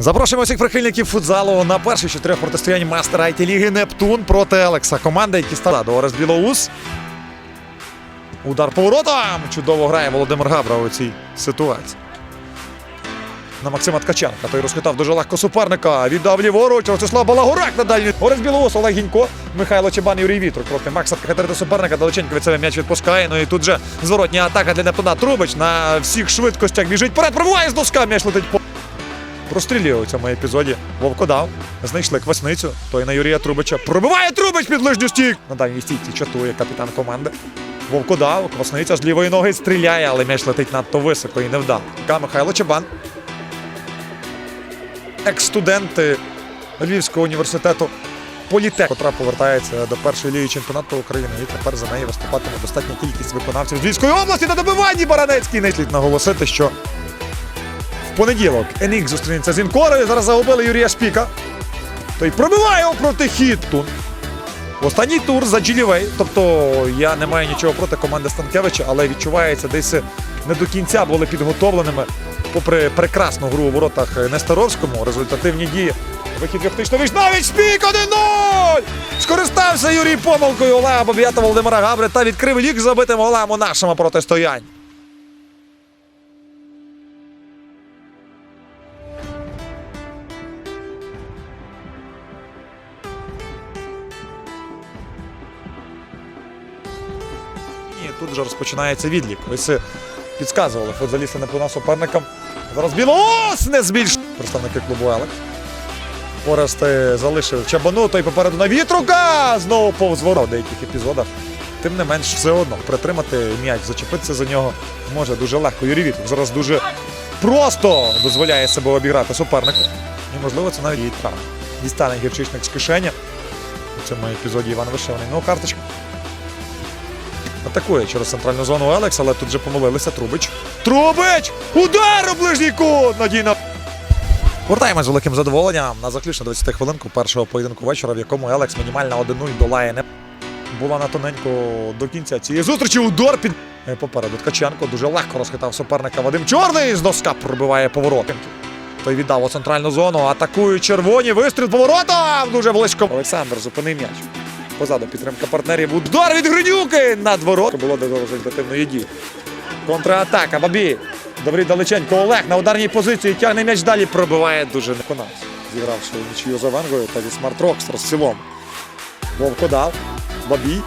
Запрошуємо всіх прихильників футзалу на перший з чотирьох протистоянь мастера IT ліги Нептун проти Елекса. Команда, які стала до Орес Білоус. Удар поворотом. Чудово грає Володимир Габра у цій ситуації. На Максима Ткаченка. Той розхитав дуже легко суперника. Віддав ліворуч. Ростислав Балагурак на дальній. Орес Білоус, Олег Гінько, Михайло Чебан, Юрій Вітрук. Проти Макса до суперника. Далеченько від себе м'яч відпускає. Ну і тут же зворотня атака для Нептуна. Трубич на всіх швидкостях біжить вперед. Пробуває з доска. М'яч летить по. Прострілює у цьому епізоді. Вовко дав. Знайшли квасницю. Той на Юрія Трубича. Пробиває Трубич під ближню стік. На дальній стійці чатує капітан команди. Вовко дав. Квасниця з лівої ноги стріляє, але м'яч летить надто високо і не вдав. Михайло Чебан. Екс-студенти Львівського університету Політех, котра повертається до першої ліги чемпіонату України. І тепер за неї виступатиме достатня кількість виконавців з Львівської області на добиванні Баранецький. Не слід наголосити, що понеділок Енік зустрінеться з Інкорою. Зараз загубили Юрія Шпіка. Той пробиває його проти Хіттун. Останній тур за Джилівей. Тобто я не маю нічого проти команди Станкевича, але відчувається десь не до кінця були підготовленими. Попри прекрасну гру у воротах Нестеровському, результативні дії. Вихід Віхтичнович навіть Шпік 1-0! Скористався Юрій помилкою Олега Боб'ята Володимира Габри та відкрив лік забитим голем у нашому протистоянні. І тут вже розпочинається відлік. Ось підказували футболісти Нептуна суперникам. Зараз Білоус не збільш представники клубу Елекс. Орест е, залишив Чабану, той попереду на вітрука. Знову повз ворот в деяких епізодах. Тим не менш, все одно притримати м'яч, зачепитися за нього може дуже легко. Юрій Вітрук зараз дуже просто дозволяє себе обіграти супернику. І, можливо, це навіть і травма. Дістане гірчичник з кишені. У цьому епізоді Іван Вишиваний. Ну, карточка. Атакує через центральну зону Елекс, але тут вже помилилися. Трубич. Трубич! Удар у ближній кут! Надійно. Вертаємось з великим задоволенням на заключну 20 хвилинку першого поєдинку вечора, в якому Елекс мінімальна 1-0 долає не була на тоненько до кінця цієї зустрічі. Удар під Е, попереду Ткаченко дуже легко розхитав суперника Вадим Чорний з доска пробиває поворот. Той віддав у центральну зону. Атакують червоні. Вистріл поворотом. Дуже близько. Олександр зупинив м'яч. Позаду підтримка партнерів. Удар від Гринюки над ворот. Було до результативної дії. Контратака. Бабі. Добрий далеченько. Олег на ударній позиції тягне м'яч далі. Пробиває дуже неконався. Зігравши нічию за Венгою та зі Смарт Рокстер в цілому. Вовко дав. Бабій.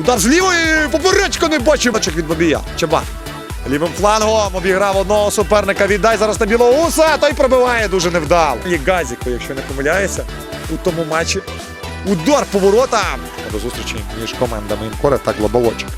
Удар з лівої. Поперечко не бачив. Бачок від Бабія. Чабан. Лівим флангом обіграв одного суперника. Віддай зараз на Білоуса. Той пробиває дуже невдало. І Газіко, якщо не помиляюся, у тому матчі. Удар поворота. До зустрічі між командами Інкора та Глобалочок.